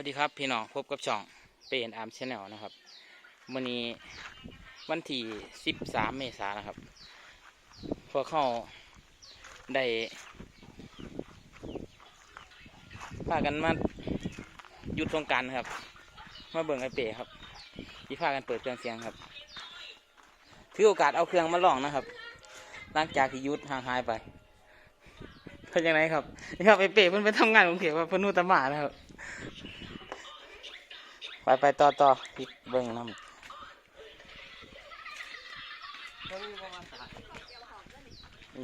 วัสดีครับพี่น้องพบกับช่องเป็นอาร์มชาแนลนะครับวันนี้วันที่13เมษายนนะครับพวกเขาได้พากันมาหยุดสงกรารครับ มาเบิ่งไอเป๋ครับที่พากันเปิดเครื่องเสียงครับถือโอกาสเอาเครื่องมาลองนะครับ หลังจากที่ยุดห่างหายไปเป็นยังไงครับนี่ครับไอเป๋เพิ่นไปทำงานกรุงเทพว่าเพิ่นนู่ตะมานะครับ ไปไปต่อต่อพี่เบิ้งน้ำ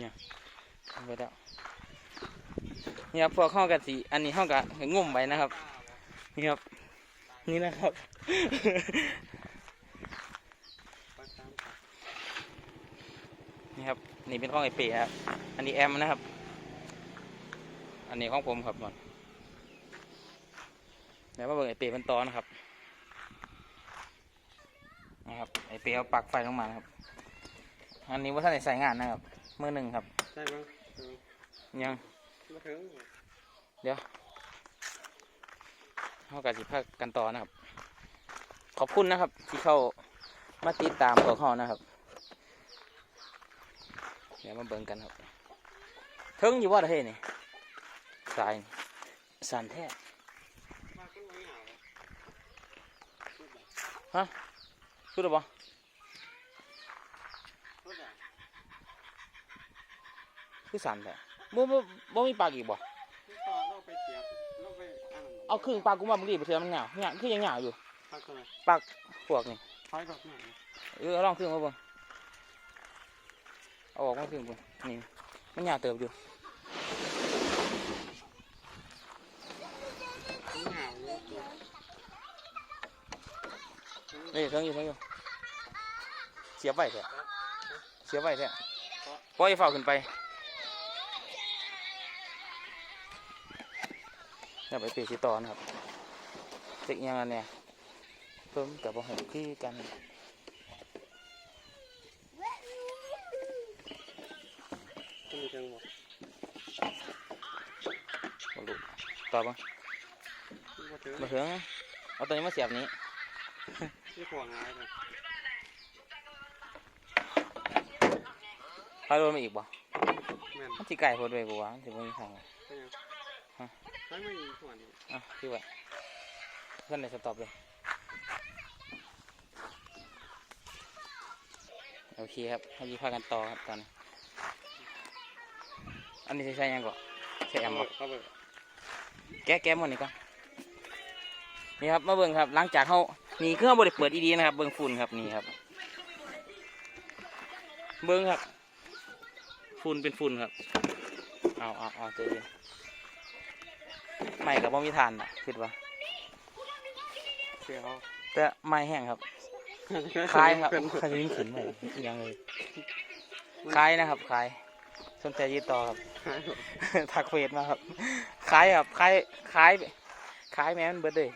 เนี่ยไปแล้วนี่ครับพวกข้ากันสีอันนี้ข้ากับงุ่มไปนะครับ นี่ครับ นี่นะครับนี่ครับ นี่เป็นของไอเป๋ครับ อันนี้แอมนะครับ อันนี้ของผมครับมันเดี๋ยวมาเบิ่งไอเป๋เป็นตอนะครับ นะครับไอเป๋เอาปลักไฟลงมานะครับ อันนี้ว่าท่านได้ใส่งานนะครับมือหนึ่งครับใช่ไหมยังมาถึงเดี๋ยวเข้ากับสิพักกันต่อนะครับ ขอบคุณนะครับ ที่เข้ามาติดตามพวกเขานะครับ เดี๋ยวมาเบิ่งกันครับเทิงอยู่ว่าประเทศนี่สายนี่สันแท้มา ขึ้นไม่หาวรู้หรือเปล่าพูดอะคือสันแท้บ่บ่บ่มีปากอีกบ่ที่ต่อเราไปเสียบเราไปอ่านเอาครึ่งปากกูมามึงดีไปเถื่อมันเหงาเหงาคือยังเหงาอยู่พักตัวไหนปากพวกนี่ถอยแบบไหนเออเอาลองครึ่งมาเบิ่งเอาออกมาครึ่งเบิ่งนี่มันเหงาเติบอยู่ หนาวเยอะตัว นี่เทิงอยู่เทิงอยู่เสียบไว้แท้เสียบไว้แท้ปล่อยให้เฝ้าขึ้นไปอย่าไปเปรียบสิต่อนะครับเด็กยังอันเนี่ยเพิ่มกับบ่หงคือกันจะมีเชิงบ่บ่รู้ต่อบ่มาถึงมาถึงเอาตัวนี้มาเสียบนี้ ที่หัวงายเลยพาโดนมาอีกบ่แม่นมันสิไก่พอด้วยกูว่ามันสิบ่มีทางเป็นยังใช้ไม่มีหัวนี่อะคือว่าเพื่อนในสต็อปเลย โอเคครับให้ยีพากันต่อครับตอนนี้ อันนี้ใช้ยังก่อนใช้แอมบ่ เขาเบิก แก้แก้หมดนี่ก่อนนี่ครับ มาเบิ่งครับ หลังจากเขา นี่เครื่องบริเปิดอีดีนะครับเบิ่งฝุ่นครับนี่ครับ เบิ่งครับ ฝุ่นเป็นฝุ่นครับ เอาเอาเอาเจอเลยไม่กับว่ามีทานอะคิดว่าเสียวแต่ไม่แห้งครับคลายครับใครจะยิ่งขึ้นไหมยังเลยคลายนะครับคลายสนใจยืดต่อครับทักเฟซมาครับคลายครับคลายคลายคลายแม่นเบิดเลย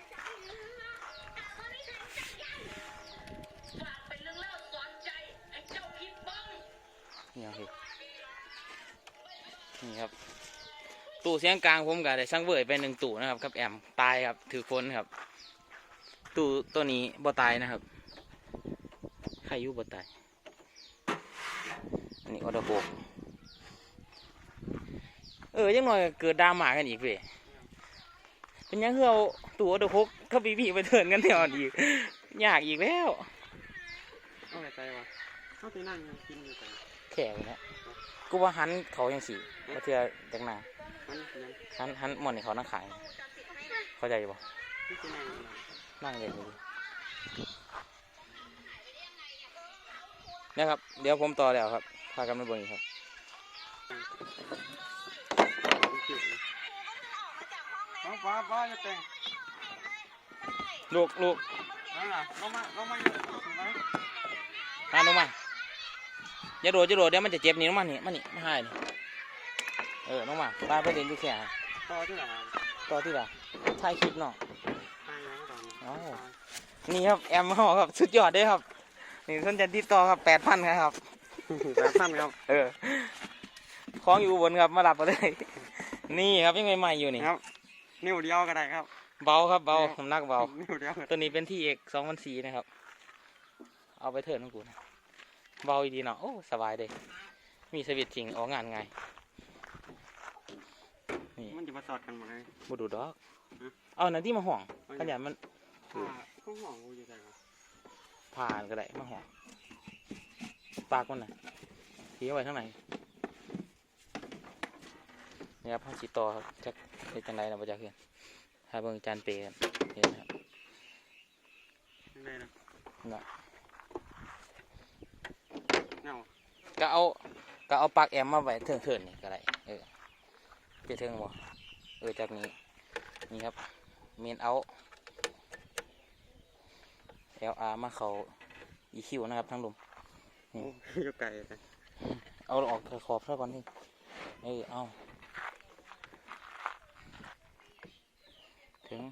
นี่ครับ ตู้เสียงกลางผมก็ได้สั่งเวยไปหนึ่งตู้นะครับกับแอมตายครับถือคนครับ ตู้ตัวนี้บ่ตายนะครับใครอยู่บ่ตายอันนี้ออเดอร์โบกเออยังหน่อยก็เกิดดราม่ากันอีกเว้ยเป็นหยังคือเอาตู้ออเดอร์โบกกับบีบีไปเถินกันแถวอีกยากอีกแล้วเอาไปใจวะเขาไปนั่งกินอยู่แต่แข่งนะ กูว่าหันเขายังสี่มาเทือจากหนามันยังหันหันหมดนี่เขานั่งขาย เข้าใจอยู่ปะที่ไปนั่งนั่งเลยดูดินะครับ เดี๋ยวผมต่อแล้วครับ พากันไปเบนครับป้าป้าป้าจะแต่งลูกลูกนั่นน่ะลงมาลงมาอยู่ถูกไหมมาลงมา อย่าโดดอย่าโดดเดี๋ยวมันจะเจ็บนี่ลงมานี่มานี่มาให้นี่เออลงมาป้าไปเรียนดูแค่ต่อที่ไหนต่อที่ละถ่ายคลิปเนาะทางยังตอนเอ้านี่ครับแอมเขาครับสุดยอดเด้ครับ นี่สนใจติดต่อครับแปดพันครับแบบท่านครับ เออคล้องอยู่บนครับมาหลับมาเลย นี่ครับยังใหม่ๆอยู่นี่ครับนิ้วเดียวก็ได้ครับ เบาครับเบาน้ำหนักเบาเดี๋ยวเดี๋ยวตัวนี้เป็นที่เอกสองพันสีนะครับ เอาไปเถิดน้องกูนะ เบาอีดีเนาะโอ้สบายเลยมีสวิตช์จริงออกงานไงายนี่มันจะมาสอดกันหมดเลยบูดูดอกฮะเอาหน้าที่มาห่วงขยันมันผ้าข้างห้องกูอยู่ไหนวะผ่านก็ได้มาห่วงปากมันน่ะทีเอาไว้ข้างในนี่ครับห้องสีต่อครับจะเป็นจังไรนะประจักษ์เห็นถ้าเบิ่งจานเปรย์กันเห็นนะครับยังไงนะ น่ะ เงา ก็เอาก็เอาปลั๊กแอมมาไว้เถิงๆนี่ก็ได้เออจะเถิงบ่เออจากนี้นี่ครับเมนเอา LR มาเขา EQ นะครับทั้งลมโอ้ยไก่เลยเอาออกขอบเท่าก่อนนี่เออเอาถึง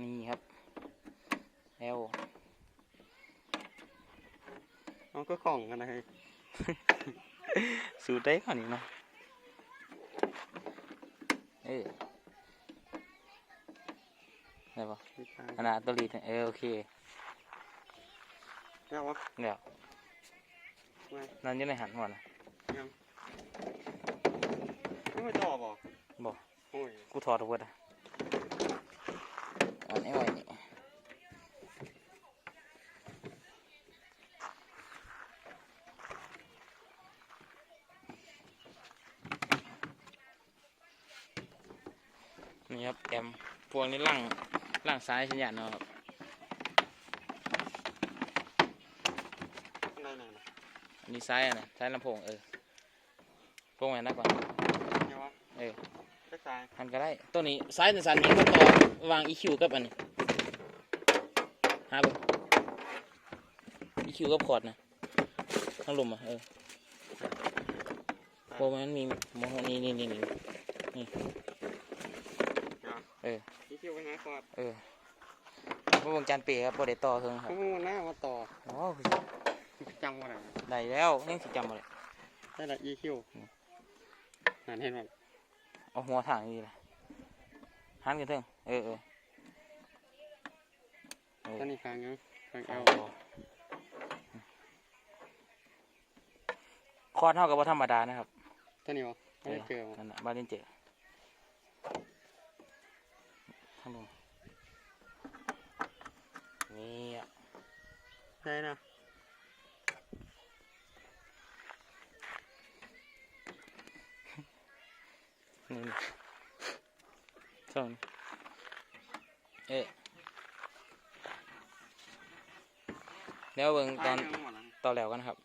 นี่ครับ L เอาก็ของกันนะเฮ้ยสูดได้ก่อนนี้เนาะเออได้ปะไม่ใช่อันนั้นตัวรีดเนี่ยเออโอเคเงาวะเดี๋ยวไม่นั่นอยังในหันหัวนะยังไม่ไม่ต่อบอกบอกโอ้ยกูถอดออกหมดอะอันนี้ไว้นี่ นี่ครับแอมพวกนี้ล่างล่างซ้ายสัญญาณเนาะครับได้ไหนนะอันนี้ซ้ายอะนะซ้ายลำโพงเออโปร่งไว้นะก่อนเงาวะเออเล็กซ้ายหันก็ได้ตัวนี้ซ้ายสันสันนี้ก็ต่อวาง EQ กับอันนี้หาเบิ่ง EQ กับคอร์ดนะทั้งลมอะเออโบมันมีโมนี่นี่นี่นี่ เงาเออที่คิวไปหาคอร์ดเออพวกวงจานเปรย์ครับโบได้ต่อเทิงครัเขาบไม่มาหน้ามาต่อโอ้จำว่าอะไรได้แล้วยังสิจำมาเลยได้ละ EQ นั่นเห็นไหมเอาหัวทางนี่เลยหันกันเทิงเออเออเออตอนนี้คางยังคางเอเอาลคอร์ดเท่ากับว่าธรรมดานะครับตอนนี้วะไม่ได้เจอวะนั่นน่ะบ้านเล่นเจอ ทั้งลมนี่อะได้นะนี่นี่สองเอ๊ะแล้วเบิ่งตอนคางยังหมดแล้วตอนแล้วกันนะครับ